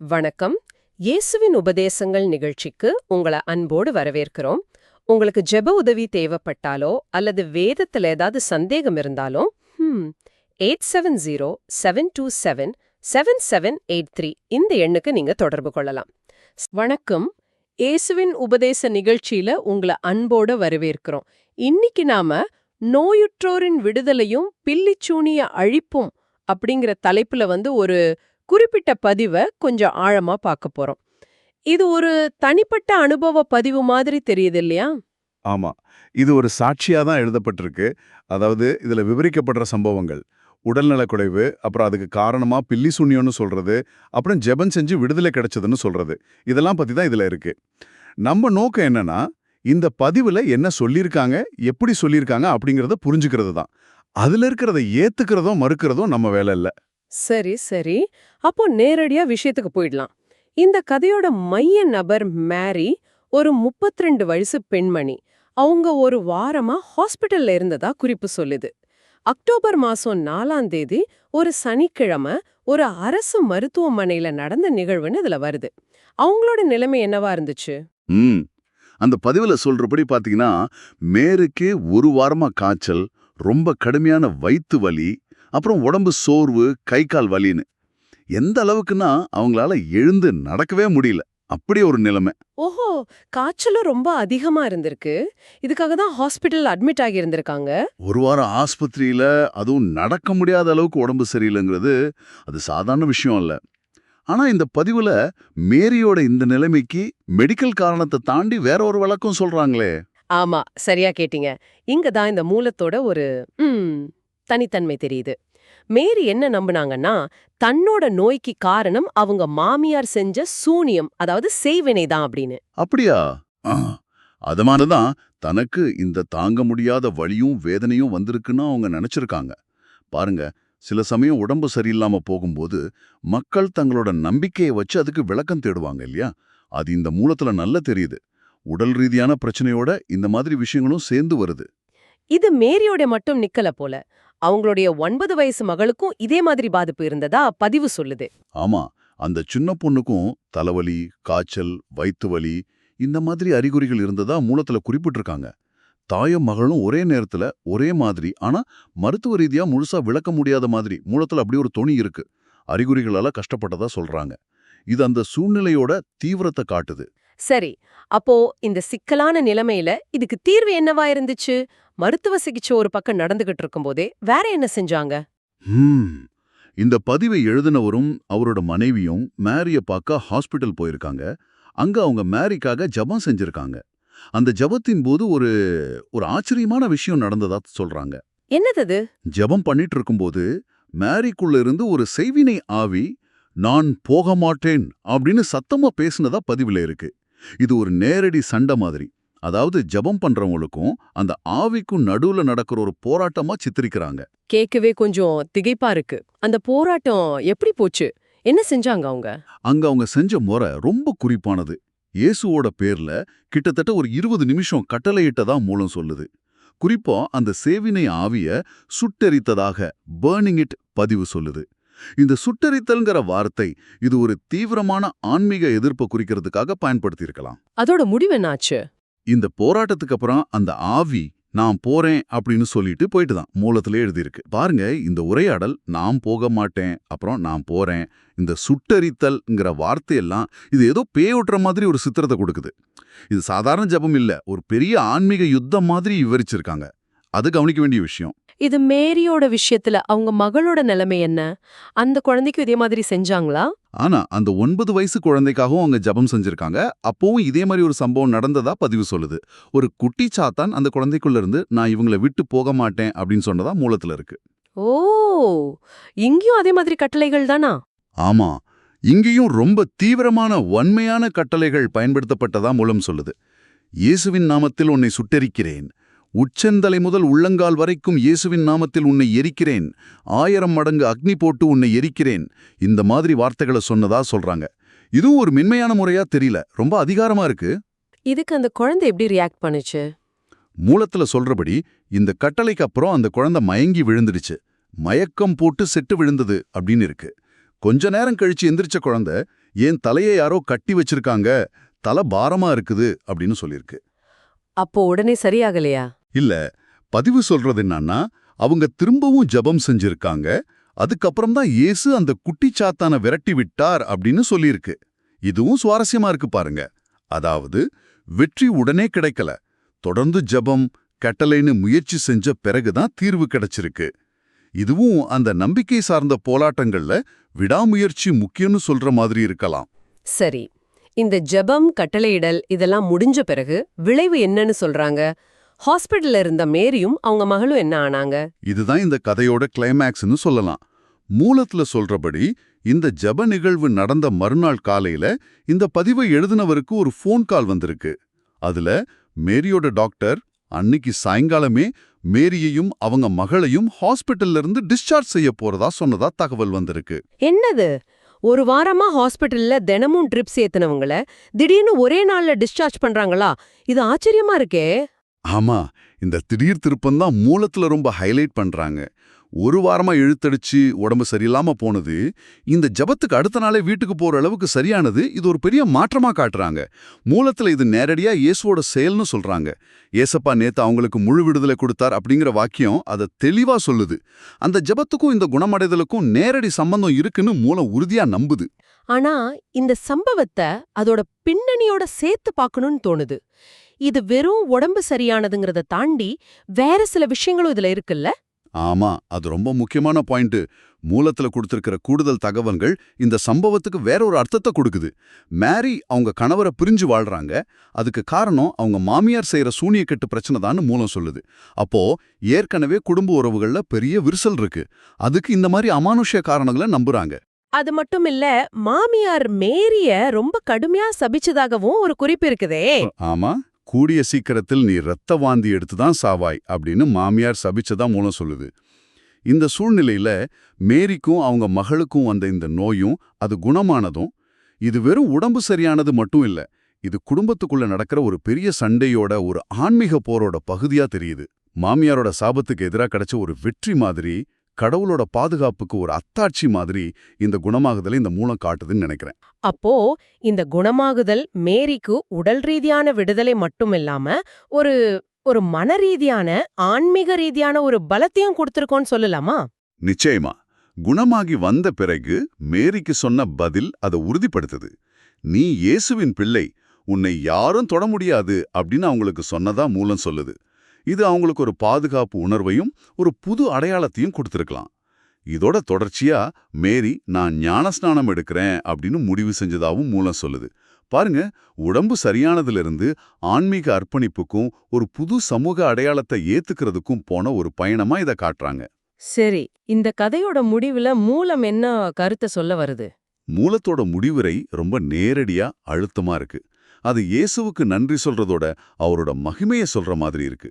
வணக்கம். இயேசுவின் உபதேசங்கள் நிகழ்ச்சிக்கு உங்களை அன்போடு வரவேற்கிறோம். உங்களுக்கு ஜெப உதவி தேவைப்பட்டாலோ அல்லது வேதத்துல ஏதாவது சந்தேகம் இருந்தாலோ eight seven zero seven two seven seven seven eight three இந்த எண்ணுக்கு நீங்க தொடர்பு கொள்ளலாம். வணக்கம். இயேசுவின் உபதேச நிகழ்ச்சியில உங்களை அன்போட வரவேற்கிறோம். இன்னைக்கு நாம நோயுற்றோரின் விடுதலையும் பில்லிச்சூனிய அழிப்பும் அப்படிங்கிற தலைப்புல வந்து ஒரு குறிப்பிட்ட பதிவை கொஞ்சம் ஆழமா பார்க்க போறோம். இது ஒரு தனிப்பட்ட அனுபவ பதிவு மாதிரி தெரியுது இல்லையா? ஆமா. இது ஒரு சாட்சியா தான் எழுதப்பட்டிருக்கு. அதாவது இதுல விவரிக்கப்படுற சம்பவங்கள். உடல்நலக்குறைவு அப்புறம் அதுக்கு காரணமா பில்லி சூன்யம்னு சொல்றது அப்புறம் ஜெபம் செஞ்சு விடுதலை கிடைச்சதுன்னு சொல்றது. இதெல்லாம் பத்தி தான் இதுல இருக்கு. நம்ம நோக்கம் என்னன்னா இந்த பதிவுல என்ன சொல்லியிருக்காங்க எப்படி சொல்லியிருக்காங்க அப்படிங்கறத புரிஞ்சுக்கிறது தான். அதுல இருக்கிறத ஏத்துக்கிறதோ மறுக்கிறதோ நம்ம வேலை இல்லை. சரி சரி. அப்போ நேரடியா விஷயத்துக்கு போயிடலாம். இந்த கதையோட மைய நபர் மேரி ஒரு 32 வயசு பெண்மணி. அவங்க ஒரு வாரமா ஹாஸ்பிட்டல்ல இருந்ததா குறிப்பு சொல்லுது. அக்டோபர் மாசம் நாலாம் தேதி ஒரு சனிக்கிழமை ஒரு அரசு மருத்துவமனையில நடந்த நிகழ்வுன்னு இதுல வருது. அவங்களோட நிலைமை என்னவா இருந்துச்சு? அந்த பதிவுல சொல்றபடி பாத்தீங்கன்னா மேருக்கு ஒரு வாரமா காய்ச்சல் ரொம்ப கடுமையான வயிற்று வலி அப்புறம் உடம்பு சோர்வு கை கால் வலின்னு. எந்த அளவுக்குன்னா அவங்களால எழுந்து நடக்கவே முடியல. அப்படி ஒரு நிலைமை. ஓஹோ! காய்ச்சலும் ரொம்ப அதிகமா இருந்திருக்கு. இதுக்காக தான் ஹாஸ்பிட்டல் அட்மிட் ஆகி இருந்திருக்காங்க ஒரு வாரம் ஆஸ்பத்திரியில அதுவும் நடக்க முடியாத அளவுக்கு உடம்பு சரியில்லைங்கிறது அது சாதாரண விஷயம் இல்ல ஆனா இந்த பதிவுல மேரியோட இந்த நிலைமைக்கு மெடிக்கல் காரணத்தை தாண்டி வேற ஒரு விளக்கம் சொல்றாங்களே. ஆமா சரியா கேட்டீங்க. இங்க தான் இந்த மூலத்தோட ஒரு தனித்தன்மை தெரியுது. மேரி என்ன நம்புனாங்கன்னா தன்னோட நோய்க்கு காரணம் அவங்க மாமியார் செஞ்ச சூனியம் அதாவது செய்வினை தான் அப்படின்னு. அப்படியா? ஆ, தனக்கு இந்த தாங்க முடியாத வழியும் வேதனையும் வந்திருக்குன்னு அவங்க நினைச்சிருக்காங்க. பாருங்க சில சமயம் உடம்பு சரியில்லாம போகும்போது மக்கள் தங்களோட நம்பிக்கையை வச்சு அதுக்கு விளக்கம் தேடுவாங்க இல்லையா? அது இந்த மூலத்துல நல்லா தெரியுது. உடல் ரீதியான பிரச்சனையோட இந்த மாதிரி விஷயங்களும் சேர்ந்து வருது. இது மேரியோட மட்டும் நிக்கல போல. அவங்களுடைய ஒன்பது வயசு மகளுக்கும் இதே மாதிரி பாதிப்பு இருந்ததா பதிவு சொல்லுது. ஆமா அந்த சின்ன பொண்ணுக்கும் தலைவலி காய்ச்சல் வயித்து வலி இந்த மாதிரி அறிகுறிகள் இருந்ததா மூலத்துல குறிப்பிட்டிருக்காங்க. தாயும் மகளும் ஒரே நேரத்துல ஒரே மாதிரி ஆனா மருத்துவ ரீதியா முழுசா விளக்க முடியாத மாதிரி மூலத்துல அப்படி ஒரு தொனி இருக்கு. அறிகுறிகளால கஷ்டப்பட்டதா சொல்றாங்க. இது அந்த சூழ்நிலையோட தீவிரத்தை காட்டுது. சரி அப்போ இந்த சிக்கலான நிலைமையில இதுக்கு தீர்வு என்னவா இருந்துச்சு? மருத்துவ சிகிச்சை ஒரு பக்கம் நடந்துகிட்டு இருக்கும்போதே வேற என்ன செஞ்சாங்க. இந்த பதிவை எழுதினவரும் அவரோட மனைவியும் மேரிய பார்க்க ஹாஸ்பிட்டல் போயிருக்காங்க. அங்க அவங்க மேரிக்காக ஜெபம் செஞ்சிருக்காங்க. அந்த ஜெபத்தின் போது ஒரு ஒரு ஆச்சரியமான விஷயம் நடந்ததா சொல்றாங்க. என்னது ஜெபம் பண்ணிட்டு இருக்கும்போது மேரிக்குள்ள இருந்து ஒரு செய்வினை ஆவி நான் போக மாட்டேன் அப்படின்னு சத்தமா பேசுனதா பதிவுல இருக்கு. இது ஒரு நேரடி சண்டை மாதிரி. அதாவது ஜெபம் பண்றவங்களுக்கும் அந்த ஆவிக்கும் நடுவுல நடக்கிற ஒரு போராட்டமா சித்தரிக்கிறாங்க. கேட்கவே கொஞ்சம் திகைப்பா இருக்கு. அந்த போராட்டம் எப்படி போச்சு? என்ன செஞ்சாங்க அவங்க? அங்க அவங்க செஞ்ச முறை ரொம்ப குறிப்பானது. இயேசுவோட பேர்ல கிட்டத்தட்ட ஒரு இருபது நிமிஷம் கட்டளையிட்டதா மூலம் சொல்லுது. குறிப்பா அந்த சேவினை ஆவிய சுட்டெரித்ததாக பர்னிங் இட் பதிவு சொல்லுது. இந்த சுட்டெரித்தல்ங்கிற வார்த்தை இது ஒரு தீவிரமான ஆன்மீக எதிர்ப்பை குறிக்கிறதுக்காக பயன்படுத்தியிருக்கலாம். அதோட முடிவு என்னாச்சு? இந்த போராட்டத்துக்கு அப்புறம் அந்த ஆவி நான் போறேன் அப்படின்னு சொல்லிட்டு போயிட்டு தான் மூலத்திலே எழுதியிருக்கு. பாருங்க இந்த உரையாடல் நான் போக மாட்டேன் அப்புறம் நான் போறேன் இந்த சுட்டரித்தல்ங்கிற வார்த்தையெல்லாம் இது ஏதோ பேயோட்டுற மாதிரி ஒரு சித்திரத்தை கொடுக்குது. இது சாதாரண ஜெபம் இல்ல ஒரு பெரிய ஆன்மீக யுத்தம் மாதிரி விவரிச்சிருக்காங்க. அது கவனிக்க வேண்டிய விஷயம். இது மேரியோட விஷயத்துல அவங்க மகளோட நிலைமை என்ன? அந்த குழந்தைக்கும் இதே மாதிரி செஞ்சாங்களா? ஆனா அந்த ஒன்பது வயசு குழந்தைக்காகவும் அவங்க ஜெபம் செஞ்சிருக்காங்க. அப்பவும் இதே மாதிரி ஒரு சம்பவம் நடந்ததா பதிவு சொல்லுது. ஒரு குட்டி சாத்தான் அந்த குழந்தைக்குள்ள இருந்து நான் இவங்கள விட்டு போக மாட்டேன் அப்படின்னு சொன்னதா மூலத்துல இருக்கு. ஓ! இங்கேயும் அதே மாதிரி கட்டளைகள் தானா? ஆமா. இங்கேயும் ரொம்ப தீவிரமான வன்மையான கட்டளைகள் பயன்படுத்தப்பட்டதா மூலம் சொல்லுது. இயேசுவின் நாமத்தில் உன்னை சுட்டெரிக்கிறேன். உச்சந்தலை முதல் உள்ளங்கால் வரைக்கும் இயேசுவின் நாமத்தில் உன்னை எரிக்கிறேன். ஆயிரம் மடங்கு அக்னி போட்டு உன்னை எரிக்கிறேன். இந்த மாதிரி வார்த்தைகளை சொன்னதா சொல்றாங்க. இதுவும் ஒரு மென்மையான முறையா தெரியல. ரொம்ப அதிகாரமா இருக்கு. இதுக்கு அந்த குழந்தை எப்படி ரியாக்ட் பண்ணுச்சு? மூலத்துல சொல்றபடி இந்த கட்டளைக்கு அப்புறம் அந்த குழந்தை மயங்கி விழுந்துடுச்சு. மயக்கம் போட்டு செட்டு விழுந்தது அப்படின்னு இருக்கு. கொஞ்ச நேரம் கழிச்சு எந்திரிச்ச குழந்தை என் தலையை யாரோ கட்டி வச்சிருக்காங்க? தலை பாரமா இருக்குது அப்படின்னு சொல்லியிருக்கு. அப்போ உடனே சரியாகலையா? இல்ல பதிவு சொல்றது என்னன்னா அவங்க திரும்பவும் ஜெபம் செஞ்சிருக்காங்க. அதுக்கப்புறம் தான் இயேசு அந்த குட்டிச்சாத்தான விரட்டி விட்டார் அப்படின்னு சொல்லியிருக்கு. இதுவும் சுவாரஸ்யமா இருக்கு பாருங்க. அதாவது வெற்றி உடனே கிடைக்கல. தொடர்ந்து ஜெபம் கட்டளைன்னு முயற்சி செஞ்ச பிறகுதான் தீர்வு கிடைச்சிருக்கு. இதுவும் அந்த நம்பிக்கை சார்ந்த போராட்டங்கள்ல விடாமுயற்சி முக்கியம்னு சொல்ற மாதிரி இருக்கலாம். சரி. இந்த ஜெபம் கட்டளையிடல் இதெல்லாம் முடிஞ்ச பிறகு விளைவு என்னன்னு சொல்றாங்க? ஹாஸ்பிடல்ல இருந்த மேரியும் அவங்க மகளும் என்ன ஆனாங்க? இதுதான் இந்த கதையோட கிளைமேக்ஸ்னு சொல்லலாம். மூலத்துல சொல்றபடி இந்த ஜெப நிகழ்வு நடந்த மறுநாள் காலையில இந்த பதிவை எழுதினவருக்கு ஒரு ஃபோன் கால் வந்திருக்கு. அதுல மேரியோட டாக்டர் அன்னிக்கு சாயங்காலமே மேரியையும் அவங்க மகளையும் ஹாஸ்பிட்டல்ல இருந்து டிஸ்சார்ஜ் செய்ய போறதா சொன்னதா தகவல் வந்திருக்கு. என்னது? ஒரு வாரமா ஹாஸ்பிடல்ல தினமும் ட்ரிப்ஸ் ஏத்துனவங்கள திடீர்னு ஒரே நாள்ல டிஸ்சார்ஜ் பண்றாங்களா? இது ஆச்சரியமா இருக்கே. ஆமா இந்த திடீர் திருப்பம் தான் மூலத்துல ரொம்ப ஹைலைட் பண்றாங்க. ஒரு வாரமா இழுத்தடிச்சு உடம்பு சரியில்லாம போனது இந்த ஜபத்துக்கு அடுத்த நாளே வீட்டுக்கு போற அளவுக்கு சரியானது இது ஒரு பெரிய மாற்றமா காட்டுறாங்க. மூலத்துல இது நேரடியா இயேசுவோட செயல்னு சொல்றாங்க. ஏசப்பா நேத்து அவங்களுக்கு முழு விடுதலை கொடுத்தார் அப்படிங்கிற வாக்கியம் அதை தெளிவா சொல்லுது. அந்த ஜபத்துக்கும் இந்த குணமடைதலுக்கும் நேரடி சம்பந்தம் இருக்குன்னு மூலம் உறுதியா நம்புது. ஆனா இந்த சம்பவத்தை அதோட பின்னணியோட சேர்த்து பார்க்கணும்னு தோணுது. இது வெறும் உடம்பு சரியானதுங்கிறத தாண்டி வேற சில விஷயங்களும் இதுல இருக்குல்ல? ஆமா அது ரொம்ப முக்கியமான பாயிண்ட். மூலத்துல கொடுத்திருக்கிற கூடுதல் தகவல்கள் இந்த சம்பவத்துக்கு வேற ஒரு அர்த்தத்தை கொடுக்குது. மேரி அவங்க கணவரை பிரிஞ்சு வாழ்றாங்க. அதுக்கு காரணம் அவங்க மாமியார் செய்யற சூனியக்கெட்டு பிரச்சனை தான் மூலம் சொல்லுது. அப்போ ஏற்கனவே குடும்ப உறவுகள்ல பெரிய விரிசல் இருக்கு. அதுக்கு இந்த மாதிரி அமானுஷ்ய காரணங்களை நம்புறாங்க. அது மட்டும் இல்ல மாமியார் மேரிய ரொம்ப கடுமையா சபிச்சதாகவும் ஒரு குறிப்பு இருக்குதே. ஆமா. கூடிய சீக்கிரத்தில் நீ இரத்த வாந்தி எடுத்து தான் சாவாய் அப்படின்னு மாமியார் சபிச்சதா மூலம் சொல்லுது. இந்த சூழ்நிலையில மேரிக்கும் அவங்க மகளுக்கும் வந்த இந்த நோயும் அது குணமானதும் இது வெறும் உடம்பு சரியானது மட்டும் இல்ல இது குடும்பத்துக்குள்ள நடக்கிற ஒரு பெரிய சண்டையோட ஒரு ஆன்மீக போரோட பகுதியா தெரியுது. மாமியாரோட சாபத்துக்கு எதிரா கிடைச்ச ஒரு வெற்றி மாதிரி கடவுளோட பாதுகாப்புக்கு ஒரு அத்தாட்சி மாதிரி இந்த குணமாகுதலை இந்த மூலம் காட்டுதுன்னு நினைக்கிறேன். அப்போ இந்த குணமாகுதல் மேரிக்கு உடல் ரீதியான விடுதலை மட்டும் இல்லாம ஒரு ஒரு மன ரீதியான ஆன்மீக ரீதியான ஒரு பலத்தையும் கொடுத்திருக்கோன்னு சொல்லலாமா? நிச்சயமா. குணமாகி வந்த பிறகு மேரிக்கு சொன்ன பதில் அதை உறுதிப்படுத்துது. நீ இயேசுவின் பிள்ளை உன்னை யாரும் தொட முடியாது அப்படின்னு அவங்களுக்கு சொன்னதா மூலம் சொல்லுது. இது அவங்களுக்கு ஒரு பாதுகாப்பு உணர்வையும் ஒரு புது அடையாளத்தையும் கொடுத்திருக்கலாம். இதோட தொடர்ச்சியா மேரி நான் ஞானஸ்நானம் எடுக்கிறேன் அப்படின்னு முடிவு செஞ்சதாவும் மூலம் சொல்லுது. பாருங்க உடம்பு சரியானதிலிருந்து ஆன்மீக அர்ப்பணிப்புக்கும் ஒரு புது சமூக அடையாளத்தை ஏத்துக்கிறதுக்கும் போன ஒரு பயணமா இதை காட்டுறாங்க. சரி இந்த கதையோட முடிவுல மூலம் என்ன கருத்தை சொல்ல வருது? மூலத்தோட முடிவுரை ரொம்ப நேரடியா அழுத்தமா இருக்கு. அது இயேசுவுக்கு நன்றி சொல்றதோட அவரோட மகிமைய சொல்ற மாதிரி இருக்கு.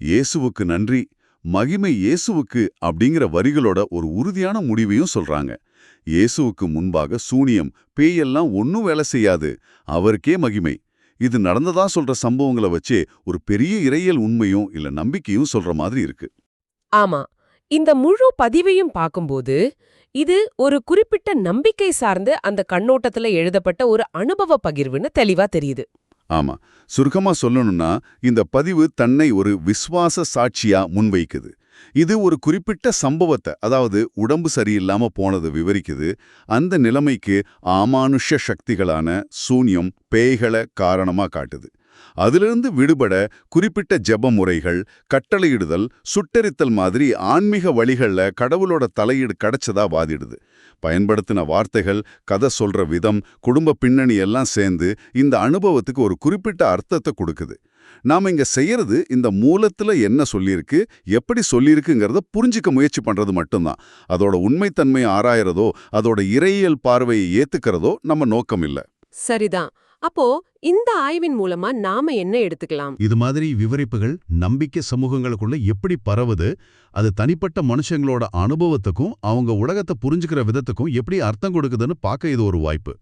இயேசுவுக்கு நன்றி மகிமை இயேசுவுக்கு அப்படிங்கிற வரிகளோட ஒரு உறுதியான முடிவையும் சொல்றாங்க. இயேசுவுக்கு முன்பாக சூனியம் பேயெல்லாம் ஒன்னும் வேலை செய்யாது அவருக்கே மகிமை. இது நடந்ததா சொல்ற சம்பவங்களை வச்சே ஒரு பெரிய இறையல் உண்மையும் இல்ல நம்பிக்கையும் சொல்ற மாதிரி இருக்கு. ஆமா இந்த முழு பதிவையும் பார்க்கும்போது இது ஒரு குறிப்பிட்ட நம்பிக்கை சார்ந்து அந்த கண்ணோட்டத்துல எழுதப்பட்ட ஒரு அனுபவ பகிர்வுன்னு தெளிவா தெரியுது. ஆமா. சுருக்கமா சொல்லணும்னா இந்த பதிவு தன்னை ஒரு விஸ்வாச சாட்சியா முன்வைக்குது. இது ஒரு குறிப்பிட்ட சம்பவத்தை அதாவது உடம்பு சரியில்லாம போனது விவரிக்குது. அந்த நிலைமைக்கு ஆமானுஷ்ய சக்திகளான சூன்யம் பேய்களை காரணமா காட்டுது. அதிலிருந்து விடுபட குறிப்பிட்ட ஜெப முறைகள் கட்டளையிடுதல் சுட்டெரித்தல் மாதிரி ஆன்மீக வழிகள்ல கடவுளோட தலையீடு கிடைச்சதா வாதிடுது. பயன்படுத்தின வார்த்தைகள் கதை சொல்ற விதம் குடும்ப பின்னணி எல்லாம் சேர்ந்து இந்த அனுபவத்துக்கு ஒரு குறிப்பிட்ட அர்த்தத்தை கொடுக்குது. நாம இங்க செய்யறது இந்த மூலத்துல என்ன சொல்லியிருக்கு எப்படி சொல்லியிருக்குங்கிறத புரிஞ்சிக்க முயற்சி பண்றது மட்டும்தான். அதோட உண்மைத்தன்மை ஆராயறதோ அதோட இறையியல் பார்வையை ஏற்றுக்கிறதோ நம்ம நோக்கம் இல்ல சரிதான். அப்போ இந்த ஆய்வின் மூலமா நாம என்ன எடுத்துக்கலாம்? இது மாதிரி விவரிப்புகள் நம்பிக்கை சமூகங்களுக்குள்ள எப்படி பரவுது அது தனிப்பட்ட மனுஷங்களோட அனுபவத்துக்கும் அவங்க உலகத்தை புரிஞ்சுக்கிற விதத்துக்கும் எப்படி அர்த்தம் கொடுக்குதுன்னு பார்க்க இது ஒரு வாய்ப்பு.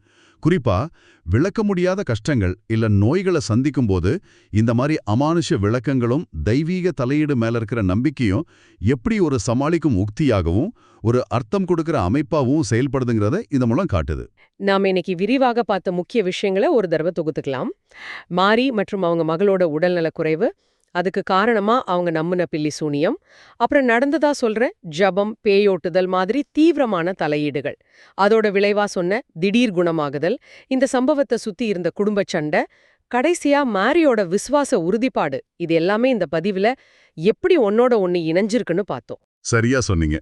குறிப்பா விளக்க முடியாத கஷ்டங்கள் இல்ல நோய்களை சந்திக்கும் போது இந்த மாதிரி அமானுஷ விளக்கங்களும் தெய்வீக தலையீடு மேல இருக்கிற நம்பிக்கையும் எப்படி ஒரு சமாளிக்கும் உக்தியாகவும் ஒரு அர்த்தம் கொடுக்கிற அமைப்பாவும் செயல்படுதுங்கிறத இது மூலம் காட்டுது. நாம இன்னைக்கு விரிவாக பார்த்த முக்கிய விஷயங்களை ஒரு தடவை தொகுத்துக்கலாம். மாரி மற்றும் அவங்க மகளோட உடல்நலக் குறைவு அதுக்கு காரணமா அவங்க நம்பின பில்லி சூனியம். அப்புறம் நடந்ததா சொல்ற ஜபம் பேயோட்டுதல் மாதிரி தீவிரமான தலையீடுகள். அதோட விளைவா சொன்ன திடீர் குணமாகுதல் இந்த சம்பவத்தை சுத்தி இருந்த குடும்பச் சண்டை கடைசியா மாரியோட விசுவாச உறுதிப்பாடு இது எல்லாமே இந்த பதிவுல எப்படி ஒன்னோட ஒன்னு இணைஞ்சிருக்குன்னு பார்த்தோம். சரியா சொன்னீங்க.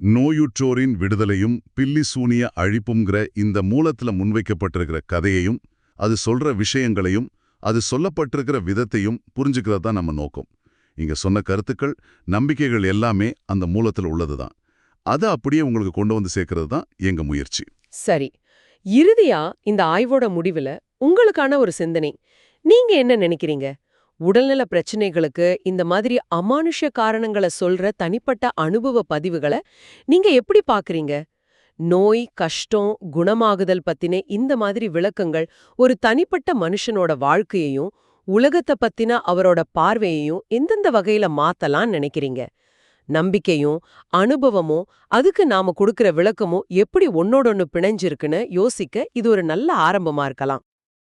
நோயுற்றோரின் விடுதலையும் பில்லி சூனிய அழிப்புங்கிற இந்த மூலத்துல முன்வைக்கப்பட்டிருக்கிற கதையையும் அது சொல்ற விஷயங்களையும் அது சொல்லப்பட்டிருக்கிற விதத்தையும் புரிஞ்சுக்கிறது தான் நம்ம நோக்கம். இங்க சொன்ன கருத்துக்கள் நம்பிக்கைகள் எல்லாமே அந்த மூலத்துல உள்ளதுதான். அதை அப்படியே உங்களுக்கு கொண்டு வந்து சேர்க்கறது தான் எங்க முயற்சி. சரி. இறுதியா இந்த ஆய்வோட முடிவுல உங்களுக்கான ஒரு சிந்தனை. நீங்க என்ன நினைக்கிறீங்க? உடல்நல பிரச்சனைகளுக்கு இந்த மாதிரி அமானுஷ்ய காரணங்களை சொல்ற தனிப்பட்ட அனுபவ பதிவுகளை நீங்க எப்படி பாக்குறீங்க நோய் கஷ்டம் குணமாகுதல் பத்தின இந்த மாதிரி விளக்கங்கள் ஒரு தனிப்பட்ட மனுஷனோட வாழ்க்கையையும் உலகத்தை பத்தின அவரோட பார்வையையும் எந்தெந்த வகையில மாத்தலாம் நினைக்கிறீங்க? நம்பிக்கையும் அனுபவமும் அதுக்கு நாம கொடுக்கிற விளக்கமும் எப்படி ஒன்னோடொன்னு பிணைஞ்சிருக்குன்னு யோசிக்க இது ஒரு நல்ல ஆரம்பமா இருக்கலாம்.